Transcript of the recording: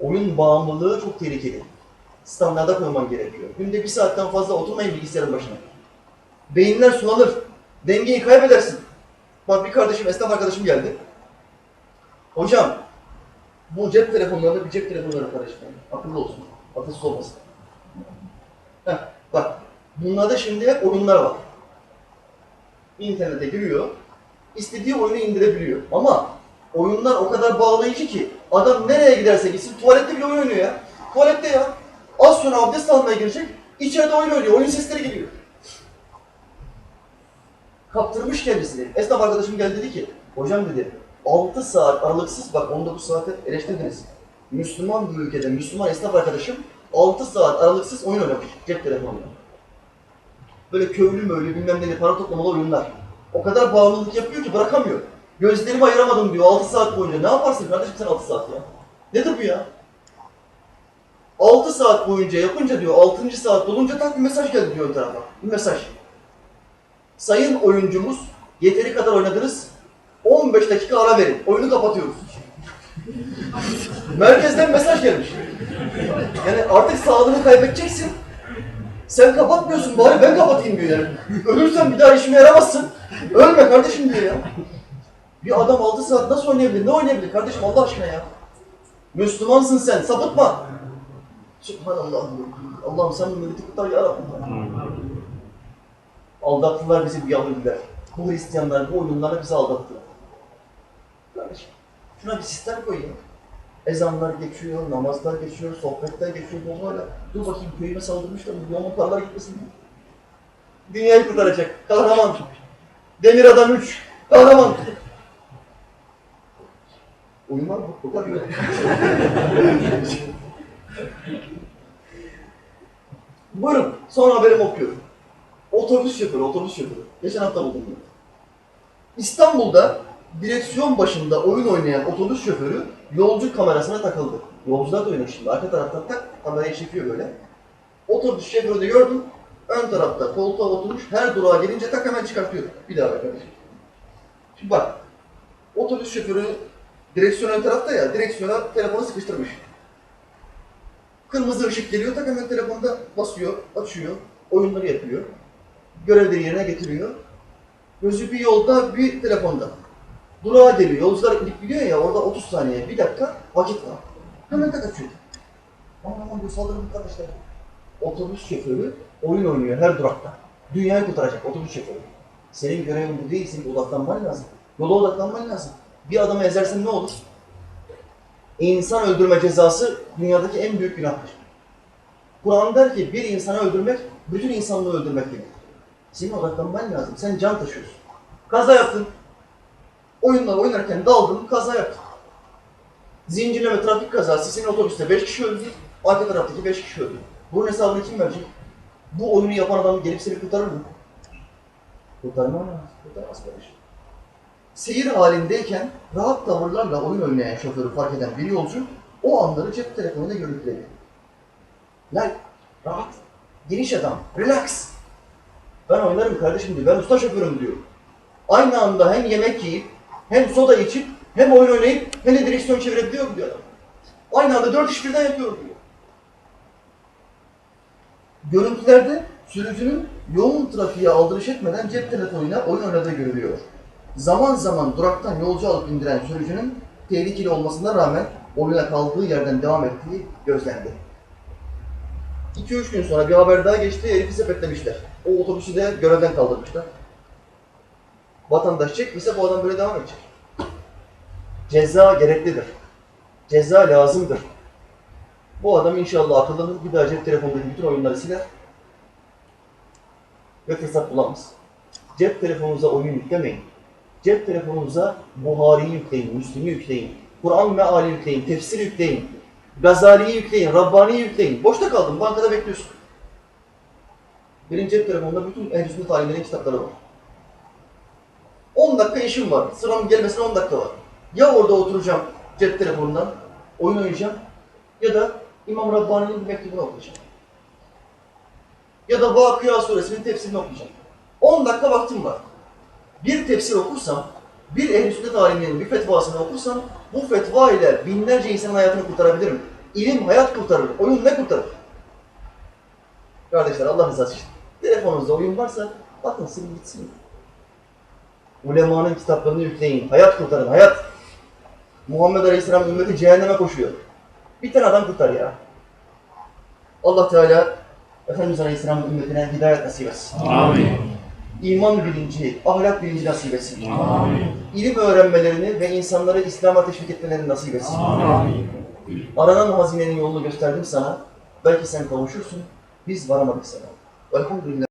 Oyun bağımlılığı çok tehlikeli. Standarda koyman gerekiyor. Günde bir saatten fazla oturmayın bilgisayarın başına. Beyinler sulanır. Dengeyi kaybedersin. Bak bir kardeşim, esnaf arkadaşım geldi. Hocam, bu cep telefonlarında bir cep telefonları kardeşim. Akıllı olsun. Akılsız olmasın. Heh, bak, bunlarda şimdi oyunlar var. İnternete giriyor, istediği oyunu indirebiliyor. Ama oyunlar o kadar bağlayıcı ki adam nereye giderse gitsin tuvalette bile oyun oynuyor ya. Tuvalette ya. Az sonra abdest almaya girecek, içeride oyun oynuyor, oyun sesleri geliyor. Kaptırmış kendisini. Esnaf arkadaşım geldi dedi ki, hocam dedi, 6 saat aralıksız, bak 19 saate eleştirdiniz. Müslüman bir ülkede, Müslüman esnaf arkadaşım 6 saat aralıksız oyun oynamış cep telefonunda. Böyle köylü möylü bilmem neli para toplamalı oyunlar. O kadar bağımlılık yapıyor ki bırakamıyor. Gözlerimi ayıramadım diyor 6 saat boyunca. Ne yaparsın kardeşim sen 6 saat ya? Nedir bu ya? 6 saat boyunca yapınca diyor 6. saat dolunca tak bir mesaj geldi diyor tarafa. Bir mesaj. Sayın oyuncumuz yeteri kadar oynadınız. 15 dakika ara verin. Oyunu kapatıyoruz. Merkezden mesaj gelmiş. Yani artık sağlığını kaybedeceksin. Sen kapatmıyorsun bari ben kapatayım diyor yani. Ölürsen bir daha işime yaramazsın. Ölme kardeşim diyor ya. Bir adam 6 saat nasıl oynayabilir? Ne oynayabilir kardeşim Allah aşkına ya? Müslümansın sen, sapıtma. Subhanallah. Allah'ım sen bu milleti kurtar ya Rabbim. Aldattılar bizi bu Yahudiler. Bu Hristiyanlar bu oyunlarla bizi aldattılar. Kardeşim, şuna bir sistem koy ya. Ezanlar geçiyor, namazlar geçiyor, sohbetler geçiyor, bunlarla. Dur bakayım köyüme saldırmışlar, milyonun paralar gitmesin. Dünyayı kurtaracak, kahraman. Demir Adam 3, kahraman. Kadar yok. Buyurun, son haberimi okuyorum. Otobüs şoförü, otobüs şoförü. Geçen hafta buldum bunu. İstanbul'da direksiyon başında oyun oynayan otobüs şoförü yolcu kamerasına takıldı. Yolcular da oynuyor şimdi. Arka taraftan tak kamerayı çekiyor böyle. Otobüs şoförü de gördüm. Ön tarafta koltuğa oturmuş. Her durağa gelince tak hemen çıkartıyor. Bir daha arkadaşım. Şimdi bak. Otobüs şoförü direksiyon ön tarafta ya. Direksiyona telefonu sıkıştırmış. Kırmızı ışık geliyor. Tak hemen telefonda basıyor, açıyor. Oyunları yapıyor. Görevleri yerine getiriyor. Gözü bir yolda, bir telefonda. Durağa geliyor. Yolcular gidip gidiyor ya orada 30 saniye, bir dakika vakit var. Hemen tak açıyor. Aman aman bu saldırı bu kardeşler. Otobüs şoförü oyun oynuyor her durakta. Dünyayı kurtaracak otobüs şoförü. Senin görevin bu değil, senin odaklanman lazım. Yola odaklanman lazım. Bir adamı ezersen ne olur? İnsan öldürme cezası dünyadaki en büyük günahtır. Kur'an der ki bir insanı öldürmek, bütün insanlığı öldürmek gibi. Senin odaklanman lazım. Sen can taşıyorsun. Kaza yaptın. Oyunlar oynarken daldın, kaza yaptın. Zincirleme trafik kazası, senin otobüste 5 kişi öldü, arka taraftaki 5 kişi öldü. Bunun hesabını kim verecek? Bu oyunu yapan adam gelip seni kurtarır mı? Kurtarmaz. Kurtarmaz kardeşim. Seyir halindeyken rahat tavırlarla oyun oynayan şoförü fark eden bir yolcu o anları cep telefonuyla görüntüledi. Like, rahat, geniş adam, relax. Ben oynarım kardeşim diyor, ben usta şoförüm diyor. Aynı anda hem yemek yiyip, hem soda içip, hem oyun oynayıp, hem de direksiyon çevirebiliyor diyor adam. Aynı anda dört iş birden yapıyorum diyor. Görüntülerde sürücünün yoğun trafiğe aldırış etmeden cep telefonuyla oyun oynadığı görülüyor. Zaman zaman duraktan yolcu alıp indiren sürücünün tehlikeli olmasına rağmen oyuna kaldığı yerden devam ettiği gözlendi. 2-3 gün sonra bir haber daha geçti, herifi sepetlemişler. O otobüsü de görevden kaldırmışlar. Vatandaş çekmişse bu adam böyle devam edecek. Ceza gereklidir. Ceza lazımdır. Bu adam inşallah akıllanır, bir daha cep telefonundaki bütün oyunları siler ve fırsat bulamaz. Cep telefonunuza oyun yüklemeyin. Cep telefonunuza Buhari'yi yükleyin, Müslim'i yükleyin, Kur'an meali yükleyin, tefsir yükleyin, Gazali'yi yükleyin, Rabbani'yi yükleyin. Boşta kaldın, bankada bekliyorsun. Benim cep telefonumda bütün ehl sünnet alimlerin kitapları var. 10 dakika işim var. Sıram gelmesine 10 dakika var. Ya orada oturacağım cep telefonundan, oyun oynayacağım ya da İmam Rabbani'nin bir mektubunu okuyacağım. Ya da Vakıa suresinin tefsirini okuyacağım. 10 dakika vaktim var. Bir tefsir okursam, bir ehl-i sünnet aliminin bir fetvasını okursam, bu fetva ile binlerce insanın hayatını kurtarabilirim. İlim hayat kurtarır. Oyun ne kurtarır? Kardeşler Allah rızası için. Telefonunuzda oyun varsa bakın silin gitsin. Ulemanın kitaplarını yükleyin. Hayat kurtarın. Hayat. Muhammed Aleyhisselam ümmeti cehenneme koşuyor. Bir tane adam kurtar ya. Allah Teala Efendimiz Aleyhisselam'ın ümmetine hidayet nasip etsin. Amin. İman bilinci, ahlak bilinci nasip etsin. Amin. İlim öğrenmelerini ve insanları İslam'a teşvik etmelerini nasip etsin. Amin. Aranan hazinenin yolunu gösterdim sana. Belki sen kavuşursun. Biz varamadık sana. Velhamdülillah.